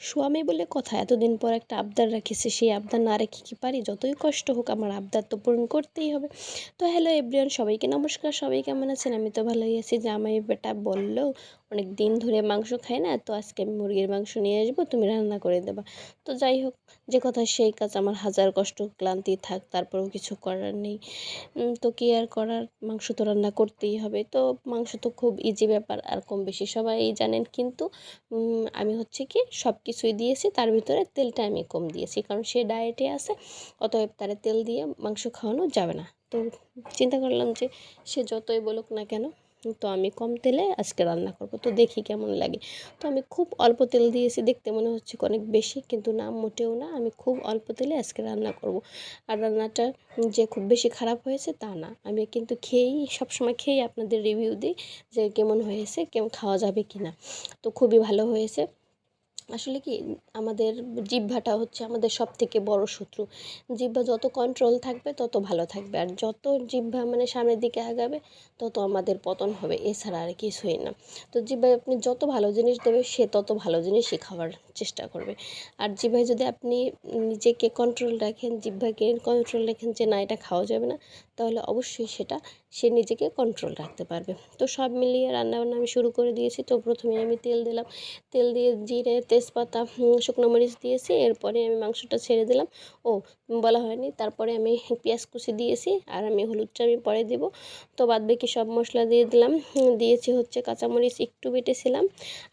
স্বামী বলে, কথা এতদিন পর একটা আবদার রাখিছে, সেই আবদার না রেখে কি পারি? যতই কষ্ট হোক, আমার আবদার তো পূরণ করতেই হবে। তো হ্যালো এভরিওয়ান সবাইকে নমস্কার, সবাই কেমন আছেন? আমি তো ভালোই আছি। জামাই বেটা বলল অনেক দিন ধরে মাংস খাই না, তো আজকে আমি মুরগির মাংস নিয়ে আসব, তুমি রান্না করে দেবা। তো যাই হোক, যে কথা সেই কাজ আমার হাজার কষ্ট, ক্লান্তি থাক, তারপরেও কিছু করার নেই। তো কি আর করার? মাংস তো রান্না করতেই হবে। তো মাংস তো খুব ইজি ব্যাপার, আর কম বেশি সবাই জানেন, কিন্তু আমি হচ্ছে কি সব কিছুই দিয়েছি, তার ভিতরে তেলটা আমি কম দিয়েছি, কারণ সে ডায়েটে আছে, অতএব তারে তেল দিয়ে মাংস খাওয়ানো যাবে না। তো চিন্তা করলাম যে সে যতই বলুক না কেন তো আমি কম তেলে আজকে রান্না করব। তো দেখি কেমন লাগে। তো আমি খুব অল্প তেল দিয়েছি, দেখতে মনে হচ্ছে অনেক বেশি, কিন্তু না, মোটেও না। আমি খুব অল্প তেলে আজকে রান্না করব। আর রান্নাটা যে খুব বেশি খারাপ হয়েছে তা না। আমি কিন্তু খেয়েই, সবসময় খেয়েই আপনাদের রিভিউ দিই যে কেমন হয়েছে কেমন খাওয়া যাবে কি না তো খুবই ভালো হয়েছে। আসলে কি, আমাদের জিহ্বাটা হচ্ছে আমাদের সব থেকে বড় শত্রু। জিহ্বা যত কন্ট্রোল থাকবে, তত ভালো থাকবে। আর যত জিহ্বা মানে সামনের দিকে আগাবে, তত আমাদের পতন হবে। এছাড়া আর কিছুই না। তো জিহ্বায় আপনি যত ভালো জিনিস দেবে, সে তত ভালো জিনিসই খাওয়ার চেষ্টা করবে। আর জিহ্বায় যদি আপনি নিজেকে কন্ট্রোল রাখেন, জিহ্বাকে কন্ট্রোল রাখেন যে না, এটা খাওয়া যাবে না, তাহলে অবশ্যই সেটা সে নিজেকে কন্ট্রোল রাখতে পারবে। তো সব মিলিয়ে রান্নাবান্না আমি শুরু করে দিয়েছি। তো প্রথমে আমি তেল দিলাম। তেল দিয়ে জিরে তেজপাতা শুকনো মরিচ দিয়েছি, এরপরে আমি মাংসটা ছেড়ে দিলাম। ও, বলা হয়নি, তারপরে আমি পেঁয়াজ কুচি দিয়েছি, আর আমি হলুদটা আমি পরে দেব। তো বাদ বাকি সব মশলা দিয়ে দিলাম। দিয়েছি হচ্ছে কাঁচামরিচ, একটু বেটেছিলাম,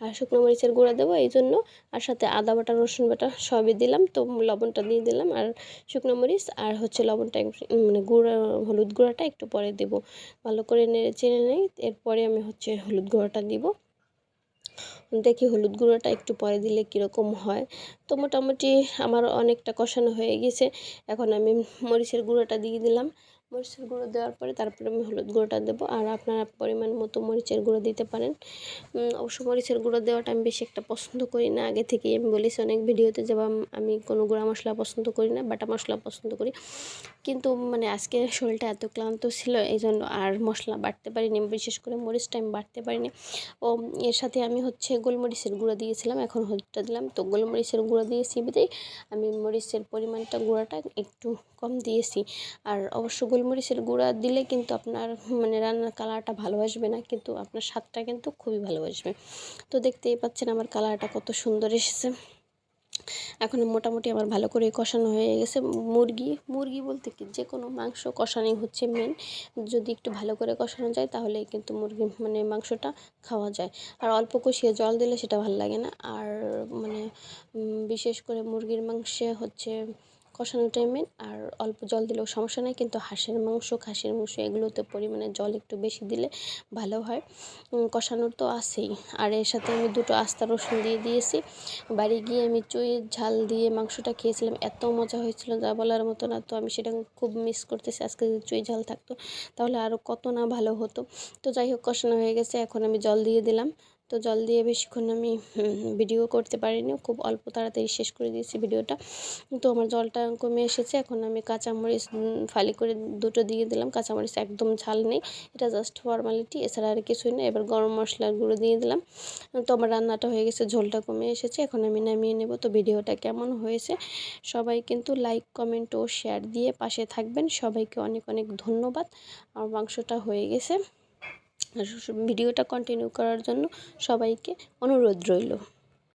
আর শুকনো মরিচের গুঁড়া দেবো এই জন্য। আর সাথে আদা বাটা, রসুন বাটা সবই দিলাম, তো লবণটা দিয়ে দিলাম। আর শুকনো মরিচ আর হচ্ছে লবণটা মানে গুঁড়া, হলুদ গুঁড়াটা একটু পরে দেবো। ভালো করে নেড়ে চেড়ে নেই, এরপরে আমি হচ্ছে হলুদ গুঁড়োটা দিব। দেখি হলুদ গুঁড়োটা একটু পরে দিলে কীরকম হয়। তো মোটামুটি আমার অনেকটা কষানো হয়ে গেছে। এখন আমি মরিচের গুঁড়োটা দিয়ে দিলাম। মরিচের গুঁড়ো দেওয়ার পরে তারপরে আমি হলুদ গুঁড়োটা দেবো। আর আপনারা পরিমাণ মতো মরিচের গুঁড়ো দিতে পারেন। অবশ্য মরিচের গুঁড়ো দেওয়াটা আমি বেশি একটা পছন্দ করি না। আগে থেকেই আমি বলেছি, অনেক ভিডিওতে যে আমি কোনো গুঁড়া মশলা পছন্দ করি না, বাটা মশলা পছন্দ করি। কিন্তু মানে আজকে শরীরটা এত ক্লান্ত ছিল এই জন্য আর মশলা বাটতে পারিনি। বিশেষ করে মরিচটা আমি বাটতে পারিনি। ও, এর সাথে আমি হচ্ছে গোলমরিচের গুঁড়ো দিয়েছিলাম, এখন হলুদটা দিলাম। তো গোলমরিচের গুঁড়ো দিয়েছি বিদেই আমি মরিচের পরিমাণটা, গুঁড়াটা একটু কম দিয়েছি। আর অবশ্য গোলমরিচের গুঁড়া দিলে কিন্তু আপনার মানে রান্নার কালারটা ভালো আসবে না, কিন্তু আপনার স্বাদটা কিন্তু খুবই ভালো আসবে তো দেখতেই পাচ্ছেন আমার কালারটা কত সুন্দর এসেছে। এখন মোটামুটি আমার ভালো করে কষানো হয়ে গেছে। মুরগি মুরগি বলতে কি? যে কোনো মাংস কষানোই হচ্ছে মেন যদি একটু ভালো করে কষানো যায়, তাহলে কিন্তু মুরগি মানে মাংসটা খাওয়া যায়। আর অল্প কষিয়ে জল দিলে সেটা ভালো লাগে না। আর মানে বিশেষ করে মুরগির মাংসে হচ্ছে কষানো টাইমে আর অল্প জল দিলেও সমস্যা নেই, কিন্তু হাঁসের মাংস, খাসির মাংস এগুলোতে পরিমাণে জল একটু বেশি দিলে ভালো হয়। কষানোর তো আছেই। আর এর সাথে আমি দুটো আস্তা রসুন দিয়ে দিয়েছি। বাড়ি গিয়ে আমি চুইয়ের ঝাল দিয়ে মাংসটা খেয়েছিলাম, এত মজা হয়েছিল যা বলার মতো না, তো আমি সেটা খুব মিস করতেছি। আজকে যদি চুই ঝাল থাকতো, তাহলে আরও কত না ভালো হতো। তো যাই হোক, কষানো হয়ে গেছে, এখন আমি জল দিয়ে দিলাম। তো জল দিয়ে বেশিক্ষণ আমি ভিডিও করতে পারিনি। খুব অল্প তাড়াতাড়ি শেষ করে দিয়েছি ভিডিওটা। তো আমার জলটা কমে এসেছে। এখন আমি কাঁচামরিচ ফালি করে দুটো দিয়ে দিলাম। কাঁচামরিচ একদম ঝাল নেই। এটা জাস্ট ফর্মালিটি এছাড়া আর কিছুই না এবার গরম মশলার গুঁড়ো দিয়ে দিলাম। তো আমার রান্নাটা হয়ে গেছে, ঝোলটা কমে এসেছে। এখন আমি নামিয়ে নেব। তো ভিডিওটা কেমন হয়েছে? সবাই কিন্তু লাইক কমেন্ট ও শেয়ার দিয়ে পাশে থাকবেন। সবাইকে অনেক অনেক ধন্যবাদ। আমার মাংসটা হয়ে গেছে। ভিডিওটা কন্টিনিউ করার জন্য সবাইকে অনুরোধ রইল।